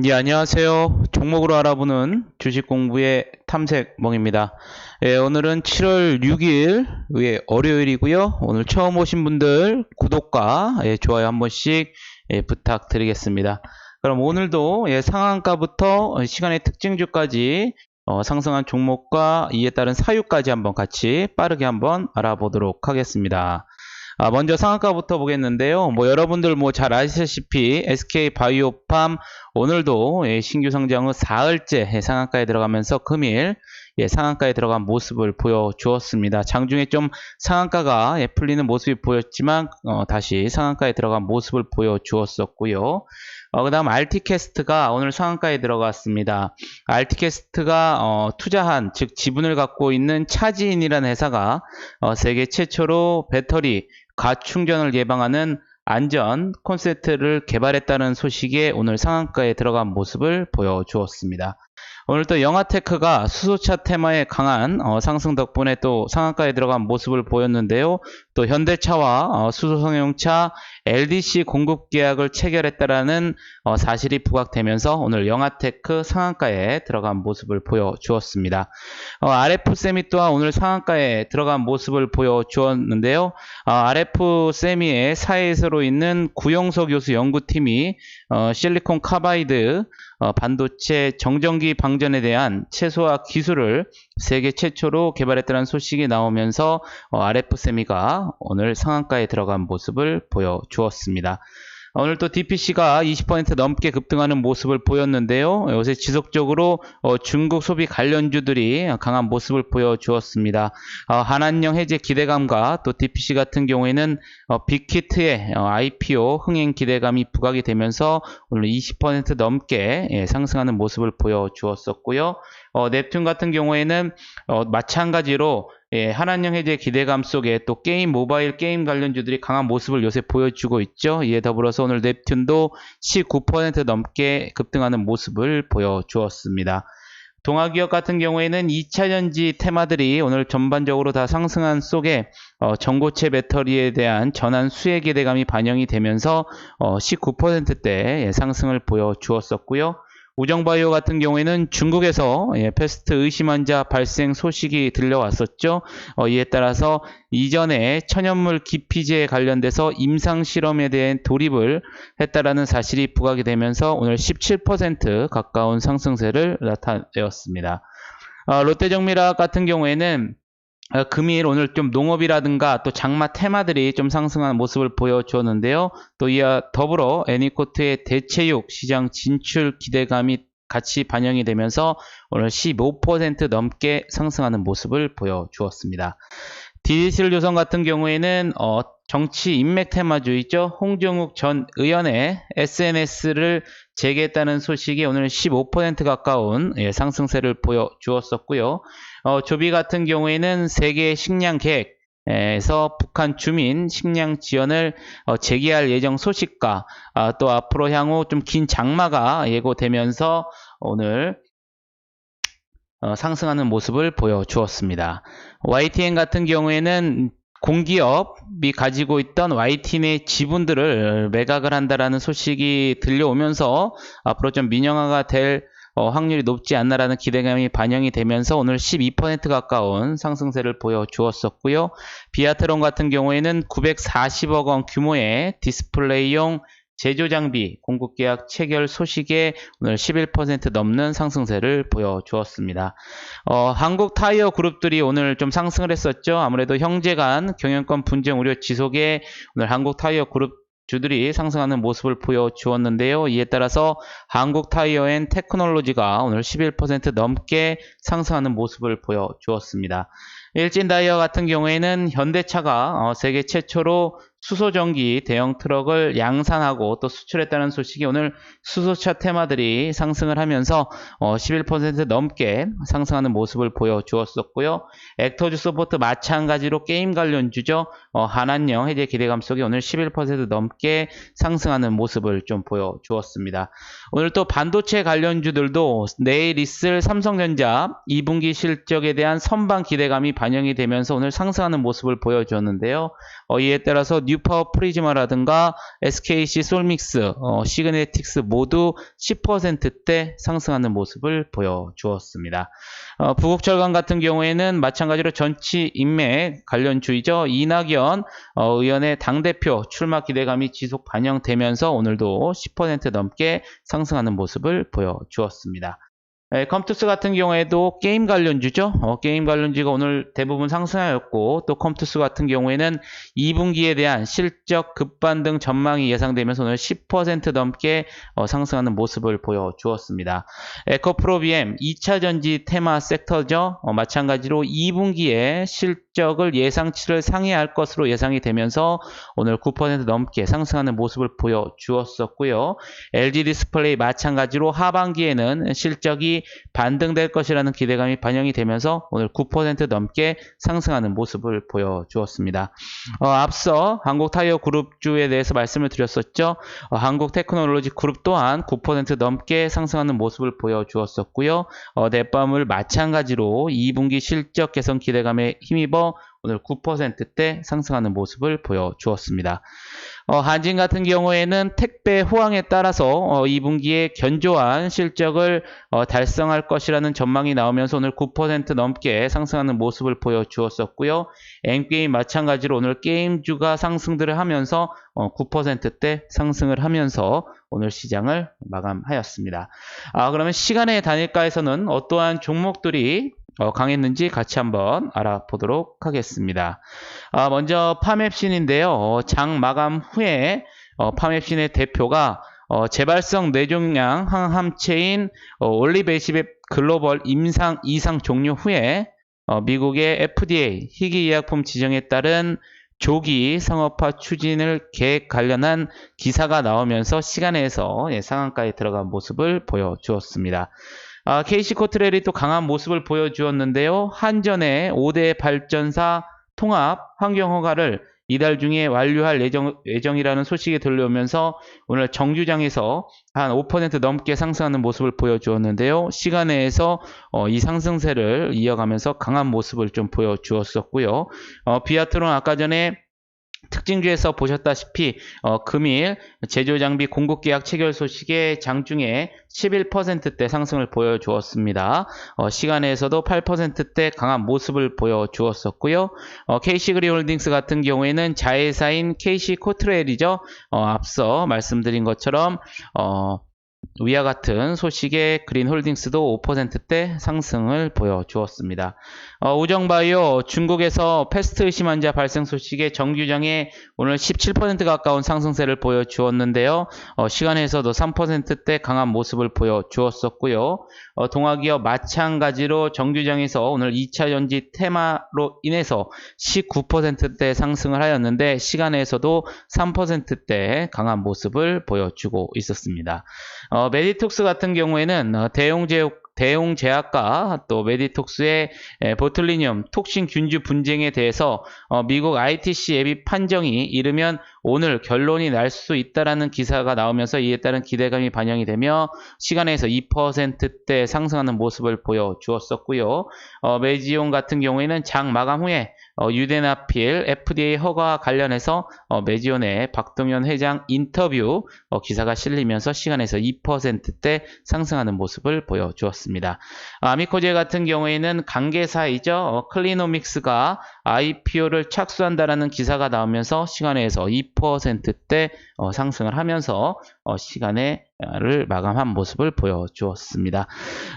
네, 안녕하세요. 종목으로 알아보는 주식 공부의 탐색멍입니다. 예, 오늘은 7월 6일 예, 월요일이고요. 오늘 처음 오신 분들 구독과 예, 좋아요 한 번씩 예, 부탁드리겠습니다. 그럼 오늘도 예, 상한가부터 시간의 특징주까지 어, 상승한 종목과 이에 따른 사유까지 한번 같이 빠르게 한번 알아보도록 하겠습니다. 아, 먼저 상한가부터 보겠는데요. 뭐 여러분들 뭐 잘 아시다시피 SK 바이오팜 오늘도 예, 신규 상장 후 사흘째 예, 상한가에 들어가면서 금일 예, 상한가에 들어간 모습을 보여주었습니다. 장중에 좀 상한가가 예, 풀리는 모습이 보였지만 어, 다시 상한가에 들어간 모습을 보여주었었고요. 어, 그 다음 알티캐스트가 오늘 상한가에 들어갔습니다. 알티캐스트가 어, 투자한 즉 지분을 갖고 있는 차지인이라는 회사가 어, 세계 최초로 배터리 가충전을 예방하는 안전 콘센트를 개발했다는 소식에 오늘 상한가에 들어간 모습을 보여주었습니다. 오늘 또 영화테크가 수소차 테마에 강한 어, 상승 덕분에 또 상한가에 들어간 모습을 보였는데요. 또 현대차와 어, 수소성용차 LDC 공급 계약을 체결했다라는 어, 사실이 부각되면서 오늘 영화테크 상한가에 들어간 모습을 보여주었습니다. 어, RF 세미 또한 오늘 상한가에 들어간 모습을 보여주었는데요. 어, RF 세미의 사회에서로 있는 구용석 교수 연구팀이 어, 실리콘 카바이드 어, 반도체 정전기 방 전에 대한 최소화 기술을 세계 최초로 개발했다는 소식이 나오면서 어, RF 세미가 오늘 상한가에 들어간 모습을 보여주었습니다. 오늘 또 DPC가 20% 넘게 급등하는 모습을 보였는데요. 요새 지속적으로 어, 중국 소비 관련주들이 강한 모습을 보여주었습니다. 어, 한한령 해제 기대감과 또 DPC 같은 경우에는 어, 빅히트의 어, IPO 흥행 기대감이 부각이 되면서 오늘 20% 넘게 예, 상승하는 모습을 보여주었었고요. 어, 넵튠 같은 경우에는 어, 마찬가지로 예, 한한령 해제 기대감 속에 또 게임 모바일 게임 관련주들이 강한 모습을 요새 보여주고 있죠. 이에 더불어서 오늘 넵튠도 19% 넘게 급등하는 모습을 보여주었습니다. 동아기업 같은 경우에는 2차전지 테마들이 오늘 전반적으로 다 상승한 속에 어, 전고체 배터리에 대한 전환 수혜 기대감이 반영이 되면서 어, 19%대 예, 상승을 보여주었었고요. 우정바이오 같은 경우에는 중국에서 예, 패스트 의심 환자 발생 소식이 들려왔었죠. 어, 이에 따라서 이전에 천연물 기피제에 관련돼서 임상 실험에 대한 돌입을 했다라는 사실이 부각이 되면서 오늘 17% 가까운 상승세를 나타내었습니다. 어, 롯데정밀화학 같은 경우에는 어, 금일 오늘 좀 농업이라든가 또 장마 테마들이 좀 상승한 모습을 보여주었는데요. 또 이와 더불어 애니코트의 대체육 시장 진출 기대감이 같이 반영이 되면서 오늘 15% 넘게 상승하는 모습을 보여주었습니다. 디지털 조선 같은 경우에는 어, 정치 인맥 테마주의죠. 홍정욱 전 의원의 SNS를 재개했다는 소식이 오늘 15% 가까운 예, 상승세를 보여주었었고요. 어, 조비 같은 경우에는 세계 식량 계획 에서 북한 주민 식량 지원을 어, 재개할 예정 소식과 아, 또 앞으로 향후 좀 긴 장마가 예고되면서 오늘 어, 상승하는 모습을 보여주었습니다. YTN 같은 경우에는 공기업이 가지고 있던 YTN의 지분들을 매각을 한다라는 소식이 들려오면서 앞으로 좀 민영화가 될 어, 확률이 높지 않나라는 기대감이 반영이 되면서 오늘 12% 가까운 상승세를 보여주었었고요. 비아트론 같은 경우에는 940억 원 규모의 디스플레이용 제조 장비 공급 계약 체결 소식에 오늘 11% 넘는 상승세를 보여주었습니다. 어, 한국 타이어 그룹들이 오늘 좀 상승을 했었죠. 아무래도 형제 간 경영권 분쟁 우려 지속에 오늘 한국 타이어 그룹 주들이 상승하는 모습을 보여주었는데요. 이에 따라서 한국 타이어 앤 테크놀로지가 오늘 11% 넘게 상승하는 모습을 보여주었습니다. 일진 다이어 같은 경우에는 현대차가 어, 세계 최초로 수소전기 대형 트럭을 양산하고 또 수출했다는 소식이 오늘 수소차 테마들이 상승을 하면서 어, 11% 넘게 상승하는 모습을 보여주었었고요. 액터즈 소프트 마찬가지로 게임 관련주죠. 어, 한한령 해제 기대감 속에 오늘 11% 넘게 상승하는 모습을 좀 보여주었습니다. 오늘 또 반도체 관련주들도 내일 있을 삼성전자 2분기 실적에 대한 선방 기대감이 반영이 되면서 오늘 상승하는 모습을 보여주었는데요. 어, 이에 따라서 뉴파워 프리즈마라든가 SKC 솔믹스, 어, 시그네틱스 모두 10%대 상승하는 모습을 보여주었습니다. 어, 부국철강 같은 경우에는 마찬가지로 전치 인맥 관련주이죠. 이낙연 어, 의원의 당대표 출마 기대감이 지속 반영되면서 오늘도 10% 넘게 상승하는 모습을 보여주었습니다. 에, 컴투스 같은 경우에도 게임 관련주죠. 어, 게임 관련주가 오늘 대부분 상승하였고 또 컴투스 같은 경우에는 2분기에 대한 실적 급반등 전망이 예상되면서 오늘 10% 넘게 어, 상승하는 모습을 보여주었습니다. 에코프로비엠 2차 전지 테마 섹터죠. 어, 마찬가지로 2분기에 실적을 예상치를 상회할 것으로 예상이 되면서 오늘 9% 넘게 상승하는 모습을 보여주었었고요. LG 디스플레이 마찬가지로 하반기에는 실적이 반등될 것이라는 기대감이 반영이 되면서 오늘 9% 넘게 상승하는 모습을 보여주었습니다. 어, 앞서 한국타이어 그룹주에 대해서 말씀을 드렸었죠. 어, 한국테크놀로지 그룹 또한 9% 넘게 상승하는 모습을 보여주었었고요. 어, 넷밤을 마찬가지로 2분기 실적 개선 기대감에 힘입어 오늘 9%대 상승하는 모습을 보여주었습니다. 어, 한진 같은 경우에는 택배 호황에 따라서 어, 2분기에 견조한 실적을 어, 달성할 것이라는 전망이 나오면서 오늘 9% 넘게 상승하는 모습을 보여주었었고요. N게임 마찬가지로 오늘 게임주가 상승들을 하면서 어, 9%대 상승을 하면서 오늘 시장을 마감하였습니다. 아, 그러면 시간의 단일가에서는 어떠한 종목들이 어, 강했는지 같이 한번 알아보도록 하겠습니다. 아, 먼저 파맵신인데요. 어, 장 마감 후에 어, 파맵신의 대표가 어, 재발성 뇌종양 항암체인 어, 올리베시베 글로벌 임상 이상 종료 후에 어, 미국의 FDA 희귀의약품 지정에 따른 조기 상업화 추진을 계획 관련한 기사가 나오면서 시간에서 예, 상한가에 들어간 모습을 보여주었습니다. 아, KC 코트렐이 또 강한 모습을 보여주었는데요. 한전의 5대 발전사 통합 환경 허가를 이달 중에 완료할 예정, 예정이라는 소식이 들려오면서 오늘 정주장에서 한 5% 넘게 상승하는 모습을 보여주었는데요. 시간에서 어, 이 상승세를 이어가면서 강한 모습을 좀 보여주었었고요. 어, 비아트론 아까 전에 특징주에서 보셨다시피 어, 금일 제조장비 공급계약 체결 소식에 장중에 11%대 상승을 보여주었습니다. 어, 시간에서도 8%대 강한 모습을 보여주었었고요. 어, KC그리홀딩스 같은 경우에는 자회사인 KC코트레일이죠. 어, 앞서 말씀드린 것처럼 어, 위와 같은 소식에 그린홀딩스도 5%대 상승을 보여주었습니다. 어, 우정바이오 중국에서 패스트 의심 환자 발생 소식에 정규장에 오늘 17% 가까운 상승세를 보여주었는데요. 어, 시간에서도 3%대 강한 모습을 보여주었었고요. 어, 동아기업 마찬가지로 정규장에서 오늘 2차 전지 테마로 인해서 19%대 상승을 하였는데 시간에서도 3%대 강한 모습을 보여주고 있었습니다. 어, 메디톡스 같은 경우에는 어, 대용제약 대용 제약과 또 메디톡스의 에, 보툴리늄 톡신 균주 분쟁에 대해서 어, 미국 ITC 예비 판정이 이르면 오늘 결론이 날 수 있다라는 기사가 나오면서 이에 따른 기대감이 반영이 되며 시간에서 2%대 상승하는 모습을 보여주었었고요. 어, 메지온 같은 경우에는 장 마감 후에 어, 유데나필 FDA 허가 관련해서 어, 메지온의 박동현 회장 인터뷰 어, 기사가 실리면서 시간에서 2%대 상승하는 모습을 보여주었습니다. 아미코제 같은 경우에는 관계사이죠. 어, 클리노믹스가 IPO를 착수한다라는 기사가 나오면서 시간에서 2%대 어, 상승을 하면서 어, 시간에를 마감한 모습을 보여주었습니다.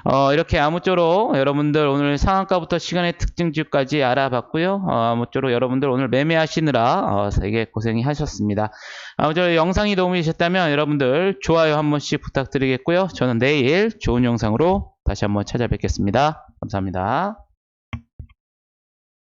어, 이렇게 아무쪼록 여러분들 오늘 상한가부터 시간의 특징주까지 알아봤고요. 어, 아무쪼록 여러분들 오늘 매매하시느라 어, 되게 고생이 하셨습니다. 아무쪼록 영상이 도움이 되셨다면 여러분들 좋아요 한 번씩 부탁드리겠고요. 저는 내일 좋은 영상으로 다시 한번 찾아뵙겠습니다. 감사합니다.